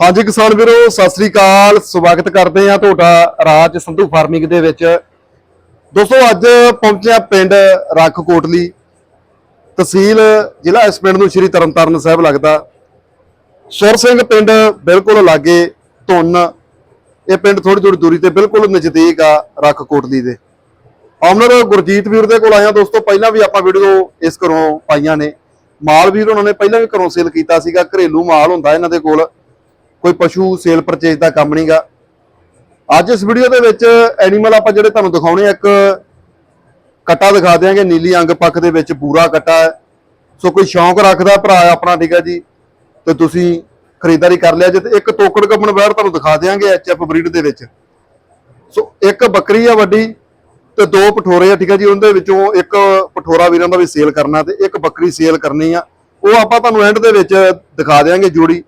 ਹਾਂਜੀ ਕਿਸਾਨ ਵੀਰੋ, ਸਤਿ ਸ੍ਰੀ ਅਕਾਲ। ਸਵਾਗਤ ਕਰਦੇ ਹਾਂ ਤੁਹਾਡਾ ਰਾਜ ਸੰਧੂ ਫਾਰਮਿੰਗ ਦੇ ਵਿੱਚ। ਦੋਸਤੋ, ਅੱਜ ਪਹੁੰਚਿਆ ਪਿੰਡ ਰੱਖ ਕੋਟਲੀ ਤਹਿਸੀਲ ਜ਼ਿਲ੍ਹਾ ਇਸ ਪਿੰਡ ਨੂੰ ਸ਼੍ਰੀ ਤਰਨਤਾਰਨ ਸਾਹਿਬ ਲੱਗਦਾ। ਸੁਰ ਸਿੰਘ ਪਿੰਡ ਬਿਲਕੁਲ ਲਾਗੇ ਧੁੰਨ। ਇਹ ਪਿੰਡ ਥੋੜੀ ਥੋੜੀ ਦੂਰੀ ਤੇ ਬਿਲਕੁਲ ਨਜ਼ਦੀਕ ਆ ਰੱਖ ਕੋਟਲੀ ਦੇ। ਆਮਨਰ ਗੁਰਜੀਤ ਵੀਰ ਦੇ ਕੋਲ ਆਇਆ ਦੋਸਤੋ, ਪਹਿਲਾਂ ਵੀ ਆਪਾਂ ਵੀਡੀਓ ਇਸ ਘਰੋਂ ਪਾਈਆਂ ਨੇ। ਮਾਲ ਵੀਰ ਉਹਨਾਂ ਨੇ ਪਹਿਲਾਂ ਵੀ ਘਰੋਂ ਸੇਲ ਕੀਤਾ ਸੀਗਾ। ਘਰੇਲੂ ਮਾਲ ਹੁੰਦਾ ਇਹਨਾਂ ਦੇ ਕੋਲ। ਕੋਈ ਪਸ਼ੂ ਸੇਲ ਪਰਚੇਜ ਦਾ ਕੰਮ ਨਹੀਂਗਾ ਅੱਜ ਇਸ ਵੀਡੀਓ ਦੇ ਵਿੱਚ ਐਨੀਮਲ ਆਪਾਂ ਜਿਹੜੇ ਤੁਹਾਨੂੰ ਦਿਖਾਉਣੇ ਆ, ਇੱਕ ਕੱਟਾ ਦਿਖਾ ਦਿਆਂਗੇ, ਨੀਲੀ ਅੰਗ ਪੱਖ ਦੇ ਵਿੱਚ ਪੂਰਾ ਕੱਟਾ ਹੈ। ਸੋ ਕੋਈ ਸ਼ੌਂਕ ਰੱਖਦਾ ਭਰਾ ਆਪਣਾ ਠੀਕ ਹੈ ਜੀ, ਤੇ ਤੁਸੀਂ ਖਰੀਦਦਾਰੀ ਕਰ ਲਿਆ ਜੇ ਤੇ ਇੱਕ ਤੋਕੜ ਕੱਪਣ ਬੈਰ ਤੁਹਾਨੂੰ ਦਿਖਾ ਦਿਆਂਗੇ ਐਚਐਫ ਬਰੀਡ ਦੇ ਵਿੱਚ। ਸੋ ਇੱਕ ਬੱਕਰੀ ਆ ਵੱਡੀ ਤੇ ਦੋ ਪਠੋਰੇ ਆ ਠੀਕ ਹੈ ਜੀ, ਉਹਦੇ ਵਿੱਚੋਂ ਇੱਕ ਪਠੋਰਾ ਵੀਰਾਂ ਦਾ ਵੀ ਸੇਲ ਕਰਨਾ ਤੇ ਇੱਕ ਬੱਕਰੀ ਸੇਲ ਕਰਨੀ ਆ। ਉਹ ਆਪਾਂ ਤੁਹਾਨੂੰ ਐਂਡ ਦੇ ਵਿੱਚ ਦਿਖਾ ਦਿਆਂਗੇ ਜੋੜੀ।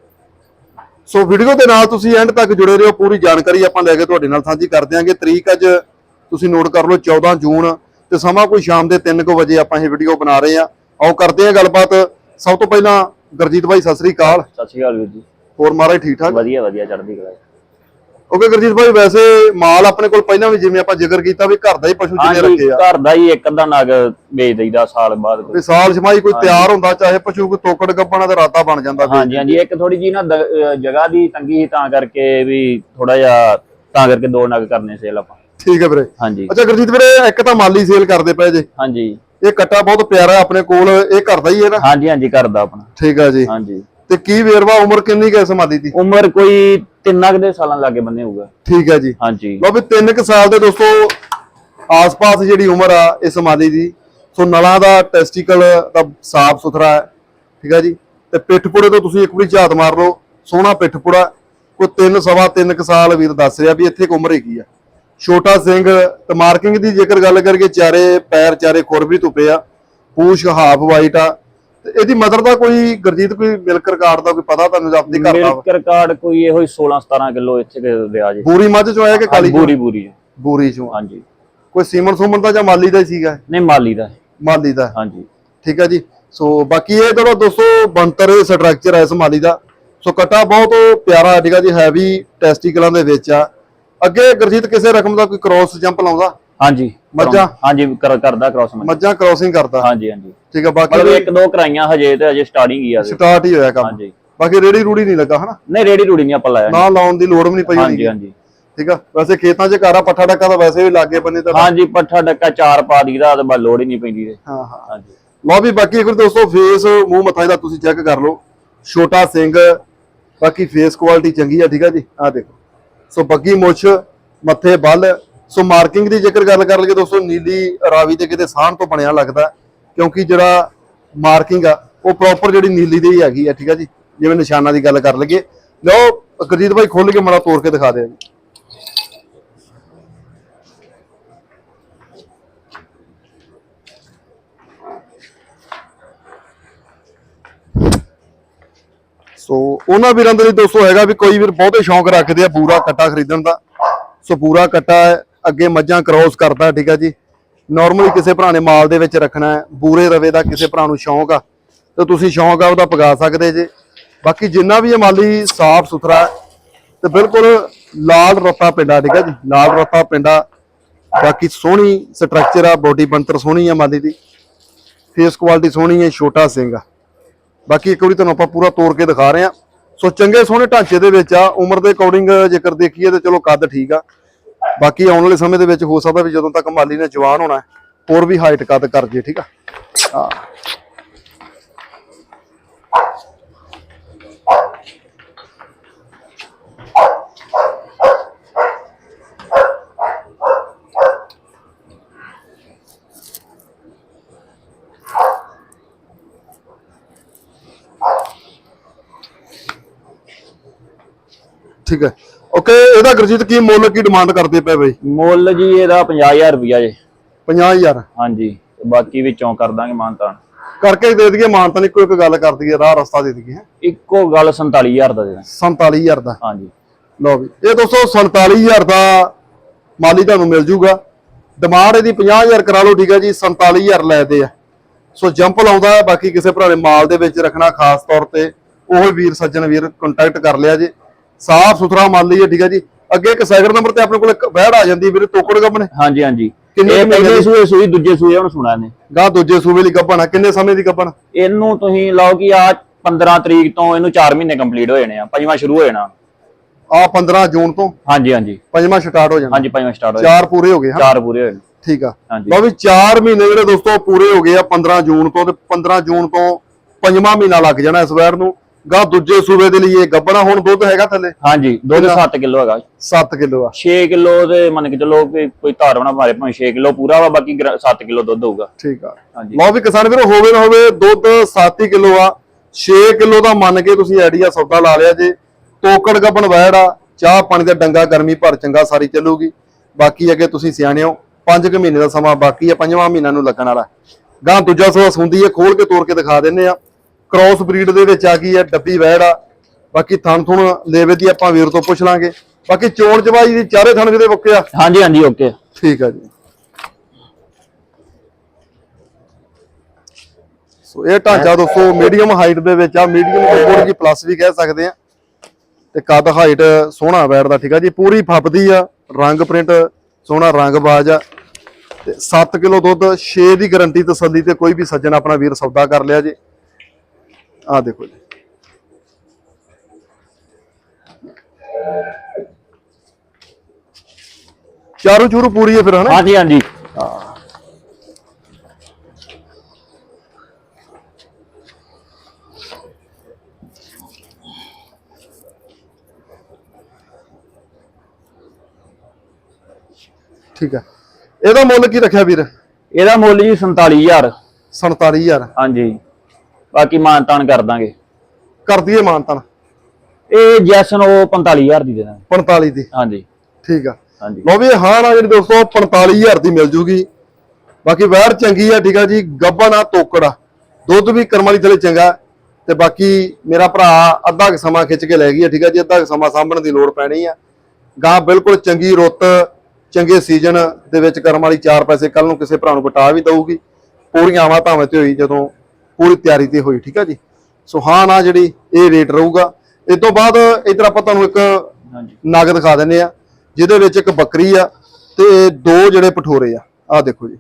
ਸੋ ਵੀਡੀਓ ਦੇ ਨਾਲ ਤੁਸੀਂ ਐਂਡ ਤੱਕ ਜੁੜੇ ਰਹੋ। ਪੂਰੀ ਜਾਣਕਾਰੀ ਆਪਾਂ ਲੈ ਕੇ ਤੁਹਾਡੇ ਨਾਲ ਸਾਂਝੀ ਕਰ ਦਿਆਂਗੇ। ਤਰੀਕ ਅੱਜ ਤੁਸੀਂ ਨੋਟ ਕਰ ਲਓ 14 ਜੂਨ ਤੇ ਸਮਾਂ ਕੋਈ ਸ਼ਾਮ ਦੇ 3:00 ਵਜੇ ਆਪਾਂ ਇਹ ਵੀਡੀਓ ਬਣਾ ਰਹੇ ਆ ਆਓ ਕਰਦੇ ਆ ਗੱਲਬਾਤ। ਸਭ ਤੋਂ ਪਹਿਲਾਂ ਗੁਰਜੀਤ ਭਾਈ ਸਤਿ ਸ੍ਰੀ ਅਕਾਲ। ਸਤਿ ਸ਼੍ਰੀ ਅਕਾਲ ਵੀਰ ਜੀ। ਹੋਰ ਮਹਾਰਾਜ ਠੀਕ ਠਾਕ? ਵਧੀਆ ਵਧੀਆ ਚੜ੍ਹਦੀ ਕਲਾ ਓਕੇ ਗੁਰਜੀਤ ਭਾਈ ਵੈਸੇ ਮਾਲ ਆਪਣੇ ਕੋਲ ਪਹਿਲਾਂ ਵੀ ਜਿਵੇਂ ਆਪਾਂ ਜ਼ਿਕਰ ਕੀਤਾ ਵੀ ਘਰ ਦਾ ਹੀ ਪਸ਼ੂ ਜਿੰਨੇ ਰੱਖੇ ਆ। ਘਰ ਦਾ ਹੀ ਇੱਕ ਅੱਧਾ ਨਗ ਵੇਚ ਦਈਦਾ ਸਾਲ ਬਾਅਦ। ਵੀ ਸਾਲ ਛਮਾਈ ਕੋਈ ਤਿਆਰ ਹੁੰਦਾ ਚਾਹੇ ਪਸ਼ੂ ਕੋਈ ਤੋਕੜ ਗੱਪਣਾ ਦਾ ਰਾਤਾ ਬਣ ਜਾਂਦਾ। ਹਾਂਜੀ ਹਾਂਜੀ ਇੱਕ ਥੋੜੀ ਜੀ ਨਾ ਜਗ੍ਹਾ ਦੀ ਤੰਗੀ ਸੀ ਤਾਂ ਕਰਕੇ ਵੀ ਥੋੜਾ ਜਿਹਾ ਤਾਂ ਕਰਕੇ ਦੋ ਨਗ ਕਰਨੇ ਸੇਲ ਆਪਾਂ। ਠੀਕ ਹੈ ਵੀਰੇ। ਹਾਂਜੀ। ਅੱਛਾ ਗੁਰਜੀਤ ਵੀਰੇ ਇੱਕ ਤਾਂ ਮਾਲੀ ਸੇਲ ਕਰਦੇ ਪਏ ਜੇ। ਹਾਂਜੀ। ਇਹ ਕੱਟਾ ਬਹੁਤ ਪਿਆਰਾ ਆਪਣੇ ਕੋਲ ਇਹ ਘਰ ਦਾ ਹੀ ਹੈ ਨਾ? ਹਾਂਜੀ ਹਾਂਜੀ ਘਰ ਦਾ ਆਪਣਾ। ਠੀਕ ਆ ਜੀ। ਹਾਂਜੀ। ਤੇ ਕੀ ਵੇਰਵਾ ਉਮਰ ਕਿੰਨੀ ਕੁ ਹੈ ਦੀ? ਉਮਰ ਕੋਈ ਤਿੰਨਾਂ ਕੁ ਦੇ ਸਾਲਾਂ ਲਾਗੇ ਬੰਨੇ ਹੋਊਗਾ। ਠੀਕ ਹੈ ਜੀ। ਹਾਂਜੀ। ਲਓ ਵੀ 3 ਕੁ ਸਾਲ ਦੇ ਦੋਸਤੋ ਆਸ-ਪਾਸ ਜਿਹੜੀ ਉਮਰ ਆ ਇਸ ਮਾਲੀ ਦੀ ਸੋ ਨਲਾਂ ਦਾ ਟੈਸਟੀਕਲ ਦਾ ਸਾਫ਼ ਸੁਥਰਾ ਹੈ ਠੀਕ ਹੈ ਜੀ। ਤੇ ਪਿੱਠ ਪੁੜੇ ਤੋਂ ਤੁਸੀਂ ਇੱਕ ਵਾਰੀ ਝਾਤ ਮਾਰ ਲਓ ਸੋਹਣਾ ਪਿੱਠ ਪੁੜਾ ਕੋਈ 3 ਸਵਾ 3 ਕੁ ਸਾਲ ਵੀਰ ਦੱਸ ਰਿਹਾ ਵੀ ਇੱਥੇ ਉਮਰ ਹੈਗੀ ਆ। ਛੋਟਾ ਸਿੰਘ ਤੇ ਮਾਰਕਿੰਗ ਦੀ ਜੇਕਰ ਗੱਲ ਕਰੀਏ ਚਾਰੇ ਪੈਰ ਚਾਰੇ ਖੁਰ ਵੀ ਧੁੱਪੇ ਆ ਪੂਛ ਹਾਫ ਵਾਈਟ ਆ ਤੇ ਇਹਦੀ ਮਦਰ ਦਾ ਕੋਈ ਗੁਰਜੀਤ ਕੋਈ ਮਿਲਕ ਰਿਕਾਰਡ ਦਾ ਕੋਈ ਪਤਾ ਤੁਹਾਨੂੰ ਆਪਣੀ ਘਰ ਦਾ? ਮਿਲਕ ਰਿਕਾਰਡ ਕੋਈ ਇਹੋ ਹੀ 16 17 ਕਿਲੋ ਇੱਥੇ ਦੇ ਦਿਆ ਜੀ। ਬੂਰੀ ਮੱਝ ਚੋਂ ਆਇਆ ਕਿ ਕਾਲੀ? ਬੂਰੀ ਬੂਰੀ ਬੂਰੀ ਚੋਂ। ਹਾਂਜੀ। ਕੋਈ ਸੀਮਨ ਸੁਮਨ ਦਾ ਜਾਂ ਮਾਲੀ ਦਾ ਹੀ ਸੀਗਾ? ਨਹੀਂ ਮਾਲੀ ਦਾ। ਮਾਲੀ ਦਾ। ਹਾਂਜੀ। ਠੀਕ ਹੈ ਜੀ। ਸੋ ਬਾਕੀ ਇਹ ਜਿਹੜਾ ਦੋਸਤੋ ਬੰਤਰ ਸਟਰਕਚਰ ਹੈ ਇਸ ਮਾਲੀ ਦਾ। ਸੋ ਕਟਾ ਬਹੁਤ ਪਿਆਰਾ ਠੀਕ ਹੈ ਜੀ ਹੈਵੀ ਟੈਸਟੀਕਲਾਂ ਦੇ ਵਿੱਚ ਆ। ਅੱਗੇ ਗੁਰਜੀਤ ਕਿਸੇ ਰਕਮ ਦਾ ਕੋਈ ਕ੍ਰੋਸ ਜੰਪ ਲਾਉਂਦਾ? ਹਾਂਜੀ। ਮੱਝਾਂ? ਹਾਂਜੀ ਕਰ ਕਰਦਾ ਕ੍ਰਾਸ ਮੱਝਾਂ ਕ੍ਰੋਸਿੰਗ ਕਰਦਾ। ਹਾਂਜੀ ਹਾਂਜੀ। ਠੀਕ ਹੈ ਬਾਕੀ ਮਤਲਬ ਇੱਕ ਦੋ ਕਰਾਈਆਂ ਹਜੇ ਤੇ ਅਜੇ ਸਟਾਰਟਿੰਗ ਹੀ ਆ ਇਹਦੀ। ਸਟਾਰਟ ਹੀ ਹੋਇਆ ਕੰਮ। ਹਾਂਜੀ। ਬਾਕੀ ਰੇੜੀ ਰੂੜੀ ਨਹੀਂ ਲੱਗਾ ਹਨਾ? ਨਹੀਂ ਰੇੜੀ ਰੂੜੀ ਨਹੀਂ ਆਪਾਂ ਲਾਇਆ। ਨਾ ਲਾਉਣ ਦੀ ਲੋੜ ਵੀ ਨਹੀਂ ਪਈ ਹਾਂਜੀ ਹੋਣੀ ਹਾਂਜੀ। ਠੀਕ ਆ ਵੈਸੇ ਖੇਤਾਂ 'ਚ ਘਰ ਆ ਪੱਠਾ ਡੱਕਾ ਤਾਂ ਵੈਸੇ ਵੀ ਲਾਗੇ ਬੰਨੇ ਤਾਂ ਹਾਂਜੀ ਪੱਠਾ ਡੱਕਾ ਚਾਰ ਪਾ ਦੀਦਾ ਤੇ ਬਸ ਲੋੜ ਹੀ ਨਹੀਂ ਪੈਂਦੀ ਤੇ। ਹਾਂ ਹਾਂ। ਹਾਂਜੀ। ਲਓ ਵੀ ਬਾਕੀ ਇੱਕ ਵਾਰ ਦੋਸਤੋ ਫੇਸ ਮੂੰਹ ਮੱਥਾ ਇਹਦਾ ਤੁਸੀਂ ਚੈੱਕ ਕਰ ਲਓ। ਛੋਟਾ ਸਿੰਘ ਬਾਕੀ ਫੇਸ ਕੁਆਲਿਟੀ ਚੰਗੀ ਆ ਠੀਕ ਆ ਜੀ? ਆ ਦੇਖੋ। ਸੋ ਬੱਗੀ ਮੁੱਛ ਮੱਥੇ ਬੱਲ। ਸੋ ਮਾਰਕਿੰਗ ਦੀ ਜੇਕਰ ਗੱਲ ਕਰ ਲਈਏ ਦੋਸਤੋ ਨੀਲੀ ਰਾਵੀ ਤੇ ਕਿਤੇ ਸਾਹਣ ਤੋਂ ਬਣਿਆ ਲੱਗਦਾ। ਕਿਉਂਕਿ ਜਿਹੜਾ ਮਾਰਕਿੰਗ ਆ, ਉਹ ਪ੍ਰੋਪਰ ਜਿਹੜੀ ਨੀਲੀ ਦੀ ਹੀ ਹੈਗੀ ਆ, ਠੀਕ ਆ ਜੀ? ਜਿਵੇਂ ਨਿਸ਼ਾਨਾਂ ਦੀ ਗੱਲ ਕਰ ਲਈਏ। ਲਓ, ਗੁਰਜੀਤ ਭਾਈ ਖੋਲ ਕੇ ਮੜਾ ਤੋੜ ਕੇ ਦਿਖਾ ਦਿਓ ਜੀ। ਸੋ, ਉਹਨਾਂ ਵੀਰਾਂ ਦੇ ਲਈ ਦੋਸਤੋ ਹੈਗਾ ਵੀ ਕੋਈ ਵੀਰ ਬਹੁਤੇ ਸ਼ੌਂਕ ਰੱਖਦੇ ਆ ਪੂਰਾ ਕੱਟਾ ਖਰੀਦਣ ਦਾ। ਸੋ, ਪੂਰਾ ਕੱਟਾ ਅੱਗੇ ਮੱਝਾਂ ਕ੍ਰੋਸ ਕਰਦਾ, ਠੀਕ ਆ ਜੀ? ਨਾਰਮਲੀ ਕਿਸੇ ਭਰਾ ਨੇ ਮਾਲ ਦੇ ਵਿੱਚ ਰੱਖਣਾ ਹੈ ਬੂਰੇ ਰਵੇ ਦਾ ਕਿਸੇ ਭਰਾ ਨੂੰ ਸ਼ੌਂਕ ਆ ਤੇ ਤੁਸੀਂ ਸ਼ੌਂਕ ਆ ਉਹਦਾ ਪਗਾ ਸਕਦੇ ਜੇ। ਬਾਕੀ ਜਿੰਨਾ ਵੀ ਇਹ ਮਾਲੀ ਸਾਫ਼ ਸੁਥਰਾ ਹੈ, ਤੇ ਬਿਲਕੁਲ ਲਾਲ ਰੱਤਾ ਪਿੰਡਾ ਠੀਕ ਹੈ ਜੀ? ਲਾਲ ਰੱਤਾ ਪਿੰਡਾ। ਬਾਕੀ ਸੋਹਣੀ ਸਟਰਕਚਰ ਆ ਬੋਡੀ ਬੰਤਰ ਸੋਹਣੀ ਆ ਮਾਲੀ ਦੀ। ਫੇਸ ਕੁਆਲਿਟੀ ਸੋਹਣੀ ਹੈ ਛੋਟਾ ਸਿੰਘ ਆ। ਬਾਕੀ ਇੱਕ ਵਾਰੀ ਤੁਹਾਨੂੰ ਆਪਾਂ ਪੂਰਾ ਤੋੜ ਕੇ ਦਿਖਾ ਰਹੇ ਹਾਂ ਸੋ ਚੰਗੇ ਸੋਹਣੇ ਢਾਂਚੇ ਦੇ ਵਿੱਚ ਆ ਉਮਰ ਦੇ ਅਕੋਰਡਿੰਗ ਜੇਕਰ ਦੇਖੀਏ ਤੇ ਚਲੋ ਕੱਦ ਠੀਕ ਆ। ਬਾਕੀ ਆਉਣ ਵਾਲੇ ਸਮੇਂ ਦੇ ਵਿੱਚ ਹੋ ਸਕਦਾ ਵੀ ਜਦੋਂ ਤੱਕ ਮਾਲੀ ਨੇ ਜਵਾਨ ਹੋਣਾ ਹੋਰ ਵੀ ਹਾਈਟ ਕੱਦ ਕਰ ਜੇ, ਠੀਕ ਆ? ਹਾਂ। ਠੀਕ ਹੈ। ਓਕੇ ਇਹਦਾ ਗੁਰਜੀਤ ਕੀ ਮੁੱਲ ਕੀ ਡਿਮਾਂਡ ਕਰਦੇ ਪਏ ਬਈ? ਮੁੱਲ ਜੀ ਇਹਦਾ 50000 ਰੁਪਿਆ ਜੇ। 50000 ਹਾਂਜੀ ਤੇ ਬਾਕੀ ਵਿੱਚੋਂ ਕਰ ਦਾਂਗੇ ਮਾਨਤਾਨ ਕਰਕੇ ਦੇ ਦਈਏ ਮਾਨਤਾ ਨਹੀਂ ਕੋਈ ਇੱਕ ਗੱਲ ਕਰ ਦਈਏ ਰਾਹ ਰਸਤਾ ਦੇ ਦਈਏ। ਇੱਕੋ ਗੱਲ 47000 ਦਾ ਦੇ ਦਾਂ 47000 ਦਾ। ਹਾਂਜੀ। ਲਓ ਵੀ ਇਹ ਦੋਸਤੋ 47000 ਦਾ ਮਾਲੀ ਤੁਹਾਨੂੰ ਮਿਲ ਜੂਗਾ। ਡਿਮਾਂਡ ਇਹਦੀ 50000 ਕਰਾ ਲਓ ਠੀਕ ਹੈ ਜੀ 47000 ਲੈਦੇ ਆ। ਸੋ ਜੰਪ ਲਾਉਂਦਾ ਬਾਕੀ ਕਿਸੇ ਭਰਾ ਨੇ ਮਾਲ ਦੇ ਵਿੱਚ ਰੱਖਣਾ ਖਾਸ ਤੌਰ ਤੇ ਉਹ ਵੀਰ ਸੱਜਣ ਵੀਰ ਕੰਟੈਕਟ ਕਰ ਲਿਆ ਜੇ। ਸਾਫ਼ ਸੁਥਰਾ ਮੰਨ ਲਈਏ ਠੀਕ ਹੈ ਜੀ। ਅੱਗੇ ਇੱਕ ਸੈਕਿੰਡ ਨੰਬਰ ਤੇ ਆਪਣੇ ਕੋਲ ਇੱਕ ਵਹਿੜ ਆ ਜਾਂਦੀ ਵੀਰੇ ਤੋਕੜ ਗੱਬਣ ਹਾਂਜੀ ਹਾਂਜੀ। ਕਿੰਨੇ ਇਹ ਪਹਿਲੇ? ਸੂਏ ਸੂਈ ਦੂਜੇ ਸੂਏ ਹੁਣ ਸੁਣਾ ਨੇ ਗਾਂ ਦੂਜੇ ਸੂਬੇ ਲਈ ਗੱਬਣ ਆ ਕਿੰਨੇ ਸਮੇਂ ਦੀ ਗੱਬਣ ਇਹਨੂੰ ਤੁਸੀਂ ਲਾਓ ਕਿ ਆ 15 ਤਰੀਕ ਤੋਂ ਇਹਨੂੰ 4 ਮਹੀਨੇ ਕੰਪਲੀਟ ਹੋ ਜਾਣੇ ਆ ਪੰਜਵਾਂ ਸ਼ੁਰੂ ਹੋ ਜਾਣਾ। ਆ 15 ਜੂਨ ਤੋਂ ਹਾਂਜੀ ਹਾਂਜੀ। ਪੰਜਵਾਂ ਸਟਾਰਟ ਹੋ ਜਾਣਾ। ਹਾਂਜੀ ਪੰਜਵਾਂ ਸਟਾਰਟ ਹੋ ਜਾਣਾ। ਚਾਰ ਪੂਰੇ ਹੋ ਗਏ ਹਾਂ। ਚਾਰ ਪੂਰੇ ਹੋਏ ਨੇ। ਠੀਕ ਆ। ਲਓ ਵੀ 4 ਮਹੀਨੇ ਜਿਹੜੇ ਦੋਸਤੋ ਪੂਰੇ ਹੋ ਗਏ ਆ 15 ਜੂਨ ਤੋਂ ਤੇ 15 ਜੂਨ ਤੋਂ ਪੰਜਵਾਂ ਮਹੀਨਾ ਲੱਗ ਜਾਣਾ ਇਸ ਵਾਰ ਨੂੰ। ਗਾਂ ਦੂਜੇ ਸੂਬੇ ਦੇ ਲਈ ਇਹ ਗੱਬਣਾ ਹੁਣ ਦੁੱਧ ਹੈਗਾ ਥੱਲੇ? ਹਾਂਜੀ ਦੁੱਧ 7 ਕਿਲੋ ਹੈਗਾ 7 ਕਿਲੋ ਆ। 6 ਕਿਲੋ ਦੇ ਮੰਨ ਕੇ ਚੱਲੋ ਕਿ ਕੋਈ ਧਾਰ ਬਣਾ ਮਾਰੇ ਭਾਵੇਂ 6 ਕਿਲੋ ਪੂਰਾ ਵਾ ਬਾਕੀ 7 ਕਿਲੋ ਦੁੱਧ ਹੋਊਗਾ। ਠੀਕ ਆ। ਹਾਂਜੀ। ਲਓ ਵੀ ਕਿਸਾਨ ਵੀਰੋ ਹੋਵੇ ਨਾ ਹੋਵੇ ਦੁੱਧ 7 ਕਿਲੋ ਆ। 6 ਕਿਲੋ ਦਾ ਮੰਨ ਕੇ ਤੁਸੀਂ ਆਈਡੀਆ ਸੌਦਾ ਲਾ ਲਿਆ ਜੇ। ਤੋਕੜ ਗੱਬਣ ਵੈੜ ਆ ਚਾਹ ਪਾਣੀ ਦਾ ਡੰਗਾ ਗਰਮੀ ਭਰ ਚੰਗਾ ਸਾਰੀ ਚੱਲੂਗੀ। ਬਾਕੀ ਅੱਗੇ ਤੁਸੀਂ ਸਿਆਣੇ ਹੋ 5 ਕੁ ਮਹੀਨੇ ਦਾ ਸਮਾਂ ਬਾਕੀ ਆ ਪੰਜਵਾਂ ਮਹੀਨਾ ਨੂੰ ਲੱਗਣ ਵਾਲਾ। ਗਾਂ ਦੂਜਾ ਸੋਸ ਸੁੰਦੀ ਹੈ ਖੋਲ ਕੇ ਤੋੜ ਕੇ ਦਿਖਾ ਦਿੰਨੇ ਆ। ਕ੍ਰਾਸ ਬਰੀਡ ਦੇ ਵਿੱਚ ਆ ਗਈ ਹੈ ਡੱਬੀ ਵੈੜ ਆ। ਬਾਕੀ ਥਣ ਥੁਣ ਲੇਵੇ ਦੀ ਆਪਾਂ ਵੀਰ ਤੋਂ ਪੁੱਛ ਲਾਂਗੇ। ਬਾਕੀ ਚੋਣ ਚਵਾਈ ਦੀ ਚਾਰੇ ਥਣ ਜਿਹਦੇ ਵੁੱਕਿਆ ਹਾਂਜੀ ਹਾਂਜੀ ਓਕੇ ਠੀਕ ਆ ਜੀ। ਸੋ ਇਹ ਢਾਂਚਾ ਦੋਸਤੋ ਮੀਡੀਅਮ ਹਾਈਟ ਦੇ ਵਿੱਚ ਆ। ਮੀਡੀਅਮ ਥੋੜੀ ਜੀ ਪਲੱਸ ਵੀ ਕਹਿ ਸਕਦੇ ਆ। ਤੇ ਕੱਦ ਹਾਈਟ ਸੋਹਣਾ ਬੈਠਦਾ ਠੀਕ ਆ ਜੀ। ਪੂਰੀ ਫੱਪਦੀ ਆ ਰੰਗ ਪ੍ਰਿੰਟ ਸੋਹਣਾ ਰੰਗ ਬਾਜ ਆ। ਤੇ 7 ਕਿਲੋ ਦੁੱਧ 6 ਦੀ ਗਾਰੰਟੀ ਤਸੱਲੀ ਤੇ ਕੋਈ ਵੀ ਸੱਜਣ ਆਪਣਾ ਵੀਰ ਸੌਦਾ ਕਰ ਲਿਆ ਜੀ। ਆ ਦੇਖੋ ਜੀ। ਚਾਰੂ ਚੂਰੂ ਪੂਰੀ ਹੈ ਫਿਰ ਹਨਾ? ਹਾਂਜੀ ਹਾਂਜੀ। ਠੀਕ ਹੈ। ਇਹਦਾ ਮੁੱਲ ਕੀ ਰੱਖਿਆ ਵੀਰ? ਇਹਦਾ ਮੁੱਲ ਜੀ 47000 47000 ਹਾਂਜੀ। ਬਾਕੀ ਮਾਨ ਤਾਨ ਕਰ ਦਾਂਗੇ। ਕਰ ਦਈਏ ਮਾਨਤਨ ਇਹ ਜੈਸਨ ਉਹ 45000 ਦੀ ਦੇ ਦਾਂਗੇ। 45 ਦੀ। ਹਾਂਜੀ। ਠੀਕ ਆ। ਹਾਂਜੀ। ਲੋ ਵੀ ਹਾਂ ਨਾ ਜਿਹੜੀ ਦੋਸਤੋ 45000 ਦੀ ਮਿਲ ਜੂਗੀ। ਬਾਕੀ ਵੈਰ ਚੰਗੀ ਆ ਠੀਕ ਆ ਜੀ। ਗੱਬਾ ਨਾ ਤੋਕੜ ਦੁੱਧ ਵੀ ਕਰਮ ਵਾਲੀ ਥਲੇ ਚੰਗਾ। ਤੇ ਬਾਕੀ ਮੇਰਾ ਭਰਾ ਅੱਧਾ ਕੁ ਸਮਾਂ ਖਿੱਚ ਕੇ ਲੈ ਗਈ ਆ ਠੀਕ ਆ ਜੀ। ਅੱਧਾ ਕੁ ਸਮਾਂ ਸਾਂਭਣ ਦੀ ਲੋੜ ਪੈਣੀ ਆ। ਗਾਂ ਬਿਲਕੁਲ ਚੰਗੀ ਰੁੱਤ ਚੰਗੇ ਸੀਜ਼ਨ ਦੇ ਵਿੱਚ ਕਰਮ ਵਾਲੀ ਚਾਰ ਪੈਸੇ ਕੱਲ ਨੂੰ ਕਿਸੇ ਭਰਾ ਨੂੰ ਬਟਾ ਵੀ ਦਊਗੀ। ਪੂਰੀਆਂ ਆਵਾਂ ਧਾਵਾਂ ਤੇ ਹੋਈ ਜਦੋਂ ਪੂਰੀ ਤਿਆਰੀ ਤੇ ਹੋਈ ਠੀਕ ਆ ਜੀ? ਸੋ ਹਾਂ ਨਾ ਜਿਹੜੀ ਇਹ ਰੇਟ ਰਹੂਗਾ। ਇਸ ਤੋਂ ਬਾਅਦ ਇਧਰ ਆਪਾਂ ਤੁਹਾਨੂੰ ਇੱਕ ਨਗ ਦਿਖਾ ਦਿੰਨੇ ਆ ਜਿਹਦੇ ਵਿੱਚ ਇੱਕ ਬੱਕਰੀ ਆ ਤੇ ਦੋ ਜਿਹੜੇ ਪਠੋਰੇ ਆ। ਆ ਦੇਖੋ ਜੀ।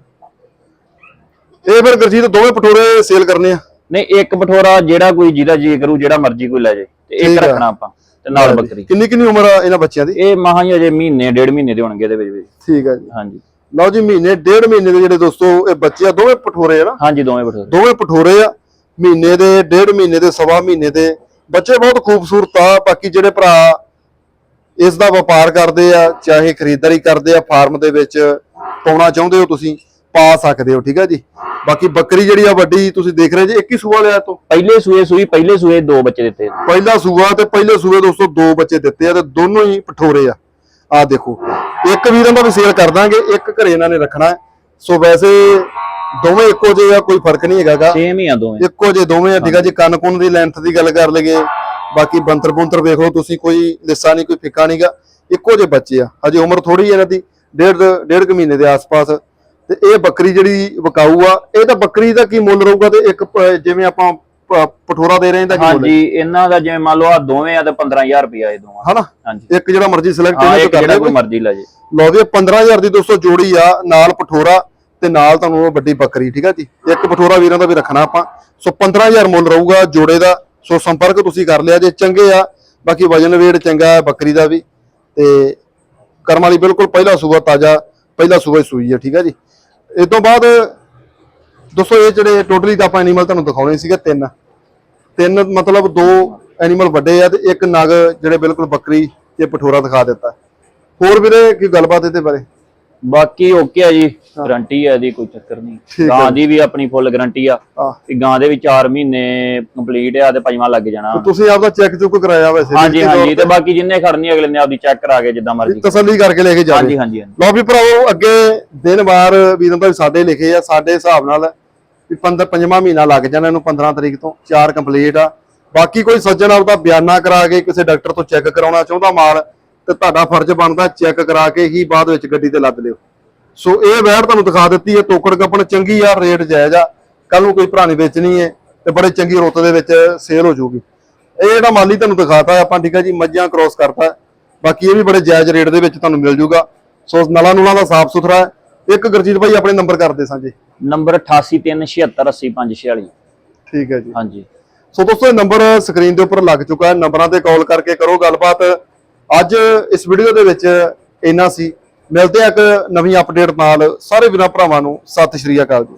ਇਹ ਫਿਰ ਗੁਰਜੀਤ ਦੋਵੇਂ ਪਠੋਰੇ ਸੇਲ ਕਰਨੇ ਆ। ਨਹੀਂ ਇੱਕ ਪਠੋਰਾ ਜਿਹੜਾ ਕੋਈ ਜਿਹਦਾ ਜੀ ਕਰੂ ਜਿਹੜਾ ਮਰਜ਼ੀ ਕੋਈ ਲੈ ਜੇ। ਤੇ ਇੱਕ। ਰੱਖਣਾ ਆਪਾਂ ਤੇ ਨਾਲ ਬੱਕਰੀ। ਕਿੰਨੀ ਕਿੰਨੀ ਉਮਰ ਆ ਇਹਨਾਂ ਬੱਚਿਆਂ ਦੀ? ਇਹ ਮਹਾਂ ਹੀ ਅਜੇ ਮਹੀਨੇ ਡੇਢ ਮਹੀਨੇ ਦੇ ਹੋਣਗੇ ਇਹਦੇ ਵਿੱਚ। ਵੀ ਠੀਕ ਆ ਜੀ। ਹਾਂਜੀ। ਲਓ ਜੀ ਮਹੀਨੇ ਡੇਢ ਮਹੀਨੇ ਦੇ ਜਿਹੜੇ ਦੋਸਤੋ ਇਹ ਬੱਚੇ ਆ ਦੋਵੇਂ ਪਠੋਰੇ ਆ ਨਾ? ਹਾਂਜੀ ਦੋਵੇਂ ਪਠੋਰੇ ਦੋਵੇਂ ਪਠੋਰੇ ਆ। ਮਹੀਨੇ ਦੇ ਡੇਢ ਮਹੀਨੇ ਦੇ ਸਵਾ ਮਹੀਨੇ ਦੇ। ਬੱਚੇ ਬਹੁਤ ਖੂਬਸੂਰਤ ਆ। ਬਾਕੀ ਜਿਹੜੇ ਭਰਾ ਇਸ ਦਾ ਵਪਾਰ ਕਰਦੇ ਆ ਚਾਹੇ ਖਰੀਦਦਾਰੀ ਕਰਦੇ ਆ ਫਾਰਮ ਦੇ ਵਿੱਚ ਪਾਉਣਾ ਚਾਹੁੰਦੇ ਹੋ ਤੁਸੀਂ ਪਾ ਸਕਦੇ ਹੋ ਠੀਕ ਆ ਜੀ? ਬਾਕੀ ਬੱਕਰੀ ਜਿਹੜੀ ਆ ਵੱਡੀ ਤੁਸੀਂ ਦੇਖ ਰਹੇ ਜੀ ਇੱਕ ਹੀ ਸੂਆ ਲਿਆ ਤੋਂ ਪਹਿਲੇ ਸੂਏ ਸੂਈ ਪਹਿਲੇ ਸੂਏ ਦੋ ਬੱਚੇ ਦਿੱਤੇ। ਪਹਿਲਾ ਸੂਆ ਤੇ ਪਹਿਲੇ ਸੂਏ ਦੋਸਤੋ ਦੋ ਬੱਚੇ ਦਿੱਤੇ ਆ ਤੇ ਦੋਨੋਂ ਹੀ ਪਠੋਰੇ ਆ। ਆ ਦੇਖੋ ਇੱਕ ਵੀਰਾਂ ਦਾ ਵੀ ਸੇਲ ਕਰ ਦਾਂਗੇ ਇੱਕ ਘਰੇ ਇਹਨਾਂ ਨੇ ਰੱਖਣਾ। ਸੋ ਵੈਸੇ ਦੋਵੇਂ ਇੱਕੋ ਜਿਹੇ ਆ ਕੋਈ ਫ਼ਰਕ ਨਹੀਂ ਹੈਗਾਗਾ ਸੇਮ ਹੀ ਆ ਦੋਵੇਂ। ਇੱਕੋ ਜਿਹੇ ਦੋਵੇਂ ਆ ਠੀਕ ਆ ਜੀ ਕੰਨ ਕੁੰਨ ਦੀ ਲੈਂਥ ਦੀ ਗੱਲ ਕਰ ਲਈਏ। ਬਾਕੀ ਬੰਤਰ ਬੁੰਤਰ ਵੇਖ ਲਓ ਤੁਸੀਂ ਕੋਈ ਲਿੱਸਾ ਨਹੀਂ ਕੋਈ ਫਿੱਕਾ ਨਹੀਂਗਾ ਇੱਕੋ ਜਿਹੇ ਬੱਚੇ ਆ। ਹਜੇ ਉਮਰ ਥੋੜੀ ਹੈ ਇਹਨਾਂ ਦੀ ਡੇਢ ਡੇਢ ਕੁ ਮਹੀਨੇ ਦੇ ਆਸ-ਪਾਸ। ਤੇ ਇਹ ਬੱਕਰੀ ਜਿਹੜੀ ਵਿਕਾਊ ਆ ਇਹ ਤਾਂ ਬੱਕਰੀ ਦਾ ਕੀ ਮੁੱਲ ਰਹੂਗਾ ਤੇ ਇੱਕ ਜਿਵੇਂ ਆਪਾਂ ਪਠੋਰਾ ਦੇ ਰਹੇ ਹਾਂ ਇਹਦਾ ਕੀ ਹੈ ਹਾਂਜੀ ਇਹਨਾਂ ਦਾ ਜਿਵੇਂ ਮੰਨ ਲਓ ਆ ਦੋਵੇਂ ਆ ਤੇ 15000 ਰੁਪਿਆ ਇਹ ਦੋਵਾਂ ਹਨਾ? ਹਾਂਜੀ। ਇੱਕ ਜਿਹੜਾ ਮਰਜ਼ੀ ਸਿਲੈਕਟ ਹਾਂ ਇਹਨਾਂ ਤੋਂ ਕਰ ਲਿਓ ਕੋਈ ਮਰਜ਼ੀ ਲੈ ਜੇ। ਲਓ ਇਹ 15000 ਦੀ ਦੋਸਤੋ ਜੋੜੀ ਆ ਨਾਲ ਪਠੋਰਾ ਤੇ ਨਾਲ ਤੁਹਾਨੂੰ ਉਹ ਵੱਡੀ ਬੱਕਰੀ ਠੀਕ ਆ ਜੀ? ਇੱਕ ਪਠੋਰਾ ਵੀਰਾਂ ਦਾ ਵੀ ਰੱਖਣਾ ਆਪਾਂ। ਸੋ 15000 ਮੁੱਲ ਰਹੂਗਾ ਜੋੜੇ ਦਾ। ਸੋ ਸੰਪਰਕ ਤੁਸੀਂ ਕਰ ਲਿਆ ਜੇ ਚੰਗੇ ਆ। ਬਾਕੀ ਵਜਨ ਵੇੜ ਚੰਗਾ ਹੈ ਬੱਕਰੀ ਦਾ ਵੀ। ਤੇ ਕਰਮ ਵਾਲੀ ਬਿਲਕੁਲ ਪਹਿਲਾ ਸੂਆ ਤਾਜ਼ਾ ਪਹਿਲਾ ਸੂਆ ਹੀ ਸੂਈ ਹੈ ਠੀਕ ਆ ਜੀ? ਇਸ ਤੋਂ ਬਾਅਦ ਦੋਸਤੋ ਇਹ ਜਿਹੜੇ ਟੋਟਲੀ ਤਾਂ ਆਪਾਂ ਐਨੀਮਲ ਤੁਹਾਨੂੰ ਦਿਖਾਉਣੇ ਸੀਗੇ ਤਿੰਨ। ਤਿੰਨ ਮਤਲਬ ਦੋ ਐਨੀਮਲ ਵੱਡੇ ਆ ਤੇ ਇੱਕ ਨਗ ਜਿਹੜੇ ਬਿਲਕੁਲ ਬੱਕਰੀ ਤੇ ਪਠੋਰਾ ਦਿਖਾ ਦਿੱਤਾ। ਹੋਰ ਵੀਰੇ ਕੀ ਗੱਲਬਾਤ ਇਹਦੇ ਬਾਰੇ? ਬਾਕੀ ਓਕੇ ਆ ਜੀ ਗਾਰੰਟੀ ਆ ਇਹਦੀ ਕੋਈ ਚੱਕਰ ਨਹੀਂ। ਗਾਂ ਦੀ ਵੀ ਆਪਣੀ ਫੁੱਲ ਗਾਰੰਟੀ ਆ। ਕਿ ਗਾਂ ਦੇ ਵੀ 4 ਮਹੀਨੇ ਕੰਪਲੀਟ ਆ ਤੇ ਪੰਜਵਾਂ ਲੱਗ ਜਾਣਾ। ਤੁਸੀਂ ਆਪਦਾ ਚੈੱਕ ਚੁੱਕ ਕਰਾਇਆ ਵੈਸੇ ਹਾਂਜੀ ਹਾਂਜੀ ਤੇ ਬਾਕੀ ਜਿੰਨੇ ਖੜਨੀ ਅਗਲੇ ਨੇ ਆਪਦੀ ਚੈੱਕ ਕਰਾ ਕੇ ਜਿੱਦਾਂ ਮਰਜ਼ੀ ਤਸੱਲੀ ਕਰਕੇ ਲੈ ਕੇ ਜਾਵੇ। ਹਾਂਜੀ ਹਾਂਜੀ। ਲਓ ਵੀ ਭਰਾਵੋ ਅੱਗੇ ਦਿਨ ਵਾਰ ਵੀਰਾਂ ਦਾ ਸਾਡੇ ਲਿਖੇ ਆ ਸਾਡੇ ਹਿਸਾਬ ਨਾਲ ਵੀ 15 ਪੰਜਵਾਂ ਮਹੀਨਾ ਲੱਗ ਜਾਣਾ ਇਹਨੂੰ 15 ਤਰੀਕ ਤੋਂ, ਚਾਰ ਕੰਪਲੀਟ ਆ। ਬਾਕੀ ਕੋਈ ਸੱਜਣ ਆਪਦਾ ਬਿਆਨਾ ਕਰਾ ਕੇ ਕਿਸੇ ਡਾਕਟਰ ਤੋਂ ਚੈੱਕ ਕਰਾਉਣਾ ਚਾਹੁੰਦਾ ਮਾਲ, ਤੇ ਤੁਹਾਡਾ ਫਰਜ਼ ਬਣਦਾ ਚੈੱਕ ਕਰਾ ਕੇ ਹੀ ਬਾਅਦ ਵਿੱਚ ਗੱਡੀ ਤੇ ਲੱਦ ਲਿਓ। ਸੋ ਇਹ ਵੈੜ ਤੁਹਾਨੂੰ ਦਿਖਾ ਦਿੱਤੀ ਹੈ ਟੋਕੜ ਕੱਪਣ ਚੰਗੀ ਆ, ਰੇਟ ਜਾਇਜ਼ ਆ। ਕੱਲ ਨੂੰ ਕੋਈ ਭਰਾ ਵੇਚਣੀ ਹੈ ਤੇ ਬੜੇ ਚੰਗੀ ਰੁੱਤ ਦੇ ਵਿੱਚ ਸੇਲ ਹੋ ਜਾਊਗੀ। ਇਹ ਜਿਹੜਾ ਮਾਲੀ ਤੁਹਾਨੂੰ ਦਿਖਾਤਾ ਆਪਾਂ, ਠੀਕ ਹੈ ਜੀ, ਮੱਝਾਂ ਕ੍ਰੋਸ ਕਰਤਾ। ਬਾਕੀ ਇਹ ਵੀ ਬੜੇ ਜਾਇਜ਼ ਰੇਟ ਦੇ ਵਿੱਚ ਤੁਹਾਨੂੰ ਮਿਲ ਜੂਗਾ ਸੋ ਨਲਾ ਨੂਲਾ ਦਾ ਸਾਫ਼ ਸੁਥਰਾ ਹੈ। ਇੱਕ ਗੁਰਜੀਤ ਭਾਈ ਆਪਣੇ ਨੰਬਰ ਕਰਦੇ ਸਾਂਝੇ। ਨੰਬਰ 8837780546 ਠੀਕ ਹੈ ਜੀ। ਹਾਂਜੀ। ਸੋ ਦੋਸਤੋ ਇਹ ਨੰਬਰ ਸਕਰੀਨ ਦੇ ਉੱਪਰ ਲੱਗ ਚੁੱਕਾ ਹੈ। ਨੰਬਰਾਂ ਤੇ ਕਾਲ ਕਰਕੇ ਕਰੋ ਗੱਲਬਾਤ। ਅੱਜ ਇਸ ਵੀਡੀਓ ਦੇ ਵਿੱਚ ਇੰਨਾ ਸੀ। ਮਿਲਦੇ ਆ ਇੱਕ ਨਵੀਂ ਅਪਡੇਟ ਨਾਲ। ਸਾਰੇ ਵੀਰਾਂ ਭਰਾਵਾਂ ਨੂੰ ਸਤਿ ਸ਼੍ਰੀ ਅਕਾਲ ਜੀ।